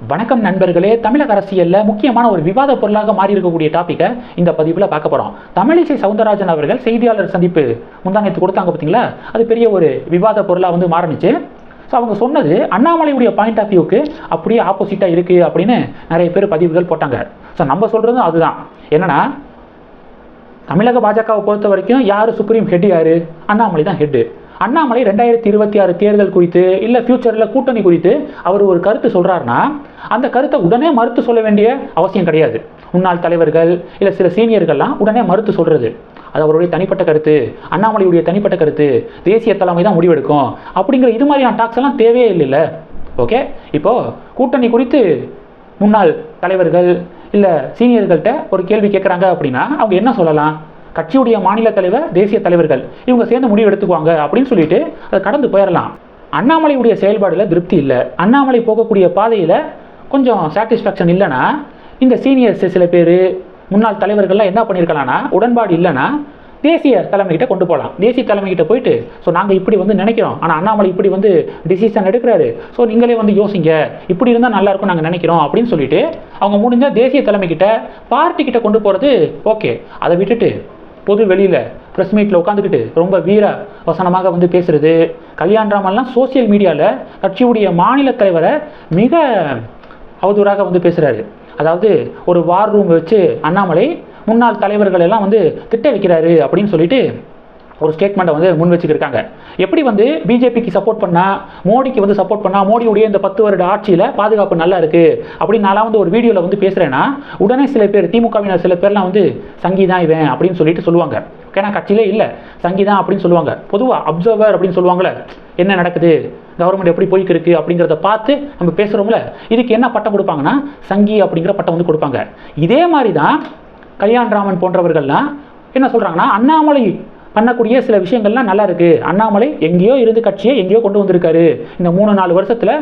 வணக்கம் நண்பர்களே தமிழக அரசியலில் முக்கியமான ஒரு விவாத பொருளாக மாறி இருக்கக்கூடிய டாப்பிக்கை இந்த பதிவில் பார்க்க போகிறோம் தமிழிசை சவுந்தரராஜன் அவர்கள் செய்தியாளர் சந்திப்பு முந்தானத்து கொடுத்தாங்க பார்த்தீங்களா அது பெரிய ஒரு விவாத பொருளாக வந்து மாறினுச்சு. ஸோ அவங்க சொன்னது அண்ணாமலையுடைய பாயிண்ட் ஆஃப் வியூக்கு அப்படியே ஆப்போசிட்டாக இருக்குது அப்படின்னு நிறைய பேர் பதிவுகள் போட்டாங்க. ஸோ நம்ம சொல்கிறதும் அதுதான். என்னென்னா தமிழக பாஜகவை பொறுத்த வரைக்கும் யார் சுப்ரீம் ஹெட் யார்? அண்ணாமலை தான் ஹெட்டு அண்ணாமலை ரெண்டாயிரத்தி இருபத்தி ஆறு தேர்தல் குறித்து இல்லை ஃப்யூச்சரில் கூட்டணி குறித்து அவர் ஒரு கருத்து சொல்கிறாருன்னா அந்த கருத்தை உடனே மறுத்து சொல்ல வேண்டிய அவசியம் கிடையாது. முன்னாள் தலைவர்கள் இல்லை சில சீனியர்கள்லாம் உடனே மறுத்து சொல்கிறது அது அவருடைய தனிப்பட்ட கருத்து அண்ணாமலையுடைய தனிப்பட்ட கருத்து தேசிய தலைமை தான் முடிவெடுக்கும். அப்படிங்கிற இது மாதிரியான டாக்ஸ் எல்லாம் தேவையே இல்லைல்ல. ஓகே? இப்போது கூட்டணி குறித்து முன்னாள் தலைவர்கள் இல்லை சீனியர்கள்ட்ட ஒரு கேள்வி கேட்குறாங்க அப்படின்னா அவங்க என்ன சொல்லலாம்? கட்சியுடைய மாநில தலைவர் தேசிய தலைவர்கள் இவங்க சேர்ந்து முடிவு எடுத்துக்குவாங்க அப்படின்னு சொல்லிட்டு அதை கடந்து போயிடலாம் அண்ணாமலையுடைய செயல்பாடில் திருப்தி இல்லை. அண்ணாமலை போகக்கூடிய பாதையில் கொஞ்சம் சாட்டிஸ்ஃபேக்ஷன் இல்லைன்னா இந்த சீனியர்ஸ் சில பேர் முன்னாள் தலைவர்கள்லாம் என்ன பண்ணியிருக்கலாம்னா உடன்பாடு இல்லைன்னா தேசிய தலைமைகிட்ட கொண்டு போகலாம் தேசிய தலைமைகிட்ட போயிட்டு ஸோ நாங்கள் இப்படி வந்து நினைக்கிறோம். ஆனால் அண்ணாமலை இப்படி வந்து டிசிஷன் எடுக்கிறாரு. ஸோ நீங்களே வந்து யோசிங்க. இப்படி இருந்தால் நல்லாயிருக்கும் நாங்கள் நினைக்கிறோம் அப்படின்னு சொல்லிட்டு அவங்க முடிஞ்சால் தேசிய தலைமைக்கிட்ட பார்ட்டி கிட்ட கொண்டு போகிறது ஓகே. அதை விட்டுட்டு பொது வெளியில் ப்ரெஸ் மீட்டில் உட்காந்துக்கிட்டு ரொம்ப வீர வசனமாக வந்து பேசுகிறது கல்யாண் ராமன்லாம் சோசியல் மீடியாவில் கட்சியுடைய மாநில தலைவரை மிக அவதூறாக வந்து பேசுகிறாரு அதாவது ஒரு வார் ரூம் வச்சு அண்ணாமலை முன்னாள் தலைவர்கள் எல்லாம் வந்து திட்ட வைக்கிறாரு அப்படின்னு சொல்லிட்டு ஒரு ஸ்டேட்மெண்ட்டை வந்து முன் வச்சுக்கிருக்காங்க. எப்படி வந்து பிஜேபிக்கு சப்போர்ட் பண்ணால் மோடிக்கு வந்து சப்போர்ட் பண்ணால் மோடியுடைய இந்த பத்து வருட ஆட்சியில் பாதுகாப்பு நல்லா இருக்குது அப்படின்னு நான் வந்து ஒரு வீடியோவில் வந்து பேசுகிறேன்னா உடனே சில பேர் திமுகவினர் சில பேர்லாம் வந்து சங்கீதான் இவன் அப்படின்னு சொல்லிட்டு சொல்லுவாங்க. ஏன்னா கட்சியிலே இல்லை. சங்கீதான் அப்படின்னு சொல்லுவாங்க. பொதுவாக அப்சர்வர் அப்படின்னு சொல்லுவாங்கள்ல என்ன நடக்குது? கவர்மெண்ட் எப்படி போய்க்கு அப்படிங்கிறத பார்த்து நம்ம பேசுகிறோம்ல இதுக்கு என்ன பட்டம் கொடுப்பாங்கன்னா சங்கி அப்படிங்கிற பட்டம் வந்து கொடுப்பாங்க. இதே மாதிரி தான் கல்யாண் ராமன் போன்றவர்கள்லாம் என்ன சொல்கிறாங்கன்னா அண்ணாமலை பண்ணக்கூடிய சில விஷயங்கள்லாம் நல்லா இருக்கு. அண்ணாமலை எங்கேயோ இருந்து கட்சியை எங்கேயோ கொண்டு வந்திருக்காரு. இந்த மூணு நாலு வருஷத்தில்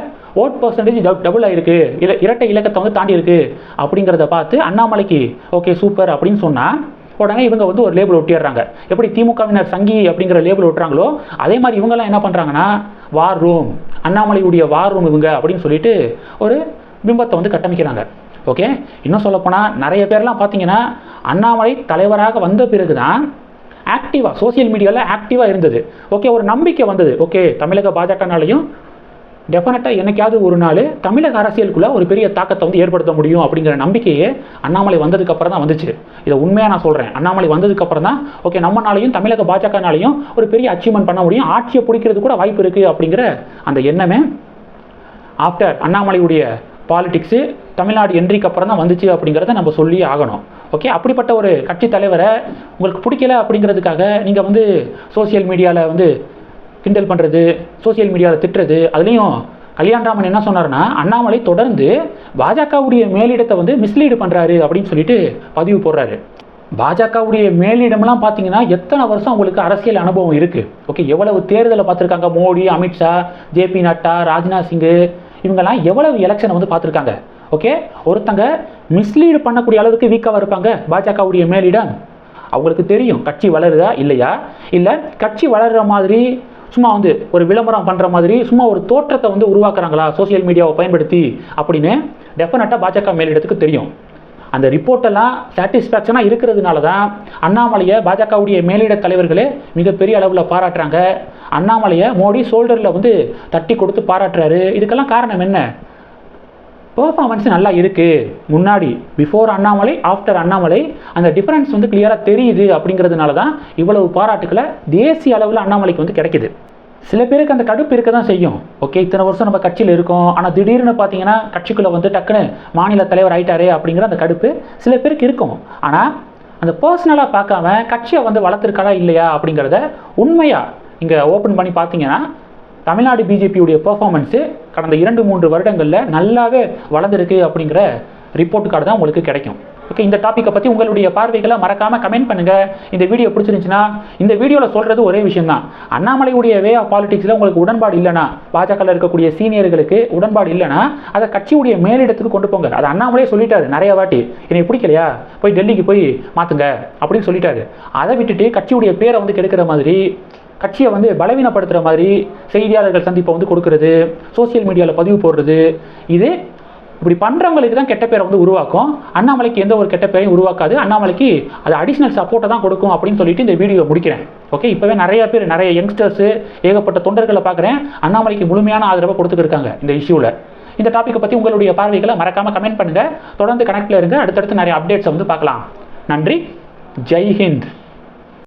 ஓட் பர்சன்டேஜ் டபுள் ஆயிருக்கு. இல இரட்டை இலக்கத்தை வந்து தாண்டி இருக்கு. அப்படிங்கிறத பார்த்து அண்ணாமலைக்கு ஓகே சூப்பர் அப்படின்னு சொன்னால் உடனே இவங்க வந்து ஒரு லேபிள் ஒட்டிடுறாங்க. எப்படி திமுகவினர் சங்கி அப்படிங்கிற லேபிள் ஒட்டுறாங்களோ அதே மாதிரி இவங்கெல்லாம் என்ன பண்ணுறாங்கன்னா வார் ரூம் அண்ணாமலையுடைய வார் ரூம் இவங்க அப்படின்னு சொல்லிட்டு ஒரு பிம்பத்தை வந்து கட்டமைக்கிறாங்க. ஓகே இன்னும் சொல்லப்போனால் நிறைய பேர்லாம் பார்த்தீங்கன்னா அண்ணாமலை தலைவராக வந்த பிறகு தான் ஆக்டிவாக சோசியல் மீடியாவில் ஆக்டிவாக இருந்தது. ஓகே ஒரு நம்பிக்கை வந்தது. ஓகே தமிழக பாஜகனாலையும் டெஃபினட்டாக என்னைக்காவது ஒரு நாள் தமிழக அரசியலுக்குள்ளே ஒரு பெரிய தாக்கத்தை வந்து ஏற்படுத்த முடியும் அப்படிங்கிற நம்பிக்கையே அண்ணாமலை வந்ததுக்கப்புறம் தான் வந்துச்சு. இதை உண்மையாக நான் சொல்கிறேன் அண்ணாமலை வந்ததுக்கப்புறம் தான் ஓகே நம்மனாலையும் தமிழக பாஜகனாலையும் ஒரு பெரிய அச்சீவ்மெண்ட் பண்ண முடியும். ஆட்சியை பிடிக்கிறது கூட வாய்ப்பு இருக்குது அப்படிங்கிற அந்த எண்ணமே ஆஃப்டர் அண்ணாமலையுடைய பாலிடிக்ஸு தமிழ்நாடு என்ட்ரிக்கு அப்புறம் தான் வந்துச்சு அப்படிங்கிறத நம்ம சொல்லி ஆகணும். ஓகே அப்படிப்பட்ட ஒரு கட்சி தலைவரை உங்களுக்கு பிடிக்கல அப்படிங்கிறதுக்காக நீங்கள் வந்து சோசியல் மீடியாவில் வந்து கிண்டல் பண்ணுறது சோசியல் மீடியாவில் திட்டுறது அதுலேயும் கல்யாண்ராமன் என்ன சொன்னார்னா அண்ணாமலை தொடர்ந்து பாஜகவுடைய மேலிடத்தை வந்து மிஸ்லீடு பண்ணுறாரு அப்படின்னு சொல்லிட்டு பதிவு போடுறாரு. பாஜகவுடைய மேலிடம்லாம் பார்த்தீங்கன்னா எத்தனை வருஷம் அவங்களுக்கு அரசியல் அனுபவம் இருக்குது ஓகே எவ்வளவு தேர்தலை பார்த்துருக்காங்க மோடி அமித்ஷா ஜேபி நட்டா ராஜ்நாத் சிங்கு இவங்கெல்லாம் எவ்வளவு எலெக்ஷனை வந்து பார்த்துருக்காங்க? ஓகே ஒருத்தங்க மிஸ்லீடு பண்ணக்கூடிய அளவுக்கு வீக்காக இருப்பாங்க. பாஜகவுடைய மேலிடம். அவங்களுக்கு தெரியும் கட்சி வளருதா இல்லையா? இல்லை கட்சி வளர்கிற மாதிரி சும்மா வந்து ஒரு விளம்பரம் பண்ணுற மாதிரி சும்மா ஒரு தோற்றத்தை வந்து உருவாக்குறாங்களா? சோசியல் மீடியாவை பயன்படுத்தி அப்படின்னு டெஃபினட்டாக பாஜக மேலிடத்துக்கு தெரியும். அந்த ரிப்போர்ட்டெல்லாம் சாட்டிஸ்ஃபேக்ஷனாக இருக்கிறதுனால தான் அண்ணாமலையை பாஜகவுடைய மேலிட தலைவர்களே மிகப்பெரிய அளவில் பாராட்டுறாங்க. அண்ணாமலையை மோடி ஷோல்டரில் வந்து தட்டி கொடுத்து பாராட்டுறாரு. இதுக்கெல்லாம் காரணம் என்ன? பெர்ஃபார்மன்ஸ் நல்லா இருக்குது முன்னாடி பிஃபோர் அண்ணாமலை ஆஃப்டர் அண்ணாமலை அந்த டிஃப்ரென்ஸ் வந்து கிளியராக தெரியுது அப்படிங்கிறதுனால தான் இவ்வளவு பாராட்டுக்களை தேசிய அளவில் அண்ணாமலைக்கு வந்து கிடைக்குது. சில பேருக்கு அந்த கடுப்பு இருக்க தான் செய்யும். ஓகே இத்தனை வருஷம் நம்ம கட்சியில் இருக்கோம். ஆனால் திடீர்னு பார்த்தீங்கன்னா கட்சிக்குள்ளே வந்து டக்குன்னு மாநில தலைவர் ஆயிட்டாரே அப்படிங்கிற அந்த கடுப்பு சில பேருக்கு இருக்கும். ஆனால் அந்த பர்சனலாக பார்க்காம கட்சியை வந்து வளர்த்துருக்காளா இல்லையா அப்படிங்கிறத உண்மையாக இங்கே ஓப்பன் பண்ணி பார்த்தீங்கன்னா தமிழ்நாடு பிஜேபியுடைய பர்ஃபார்மன்ஸு கடந்த இரண்டு மூன்று வருடங்களில் நல்லாவே வளர்ந்துருக்கு அப்படிங்கிற ரிப்போர்ட் கார்டு தான் உங்களுக்கு கிடைக்கும். ஓகே இந்த டாப்பிக்கை பற்றி உங்களுடைய பார்வைகளை மறக்காமல் கமெண்ட் பண்ணுங்கள் இந்த வீடியோ பிடிச்சிருந்துச்சுன்னா இந்த வீடியோவில் சொல்கிறது ஒரே விஷயம் தான் அண்ணாமலையுடைய வே ஆஃப் பாலிடிக்ஸில் உங்களுக்கு உடன்பாடு இல்லைனா பாஜகவில் இருக்கக்கூடிய சீனியர்களுக்கு உடன்பாடு இல்லைனா அதை கட்சியுடைய மேலிடத்துக்கு கொண்டு போங்க. அது அண்ணாமலையே சொல்லிட்டாரு நிறைய வாட்டி. என்னை பிடிக்கலையா? போய் டெல்லிக்கு போய் மாற்றுங்க அப்படின்னு சொல்லிட்டாரு. அதை விட்டுட்டு கட்சியுடைய பேரை வந்து கெடுக்கிற மாதிரி கட்சியை வந்து பலவீனப்படுத்துகிற மாதிரி செய்தியாளர்கள் சந்திப்பை வந்து கொடுக்கறது சோஷியல் மீடியாவில் பதிவு போடுறது இது இப்படி பண்ணுறவங்களுக்கு தான் கெட்ட பேரை வந்து உருவாக்கும். அண்ணாமலைக்கு எந்த ஒரு கெட்ட பேரையும் உருவாக்காது. அண்ணாமலைக்கு அது அடிஷ்னல் சப்போர்ட்டை தான் கொடுக்கும் அப்படின்னு சொல்லிட்டு இந்த வீடியோ முடிக்கிறேன். ஓகே இப்போவே நிறைய பேர் நிறைய யங்ஸ்டர்ஸு ஏகப்பட்ட தொண்டர்களை பார்க்குறேன். அண்ணாமலைக்கு முழுமையான ஆதரவை கொடுத்துருக்காங்க இந்த இஷ்யூவில் இந்த டாப்பிக்கை பற்றி உங்களுடைய பார்வைகளை மறக்காமல் கமெண்ட் பண்ணுங்கள் தொடர்ந்து கனெக்டில் இருங்க. அடுத்தடுத்து நிறைய அப்டேட்ஸை வந்து பார்க்கலாம். நன்றி. ஜெய்ஹிந்த்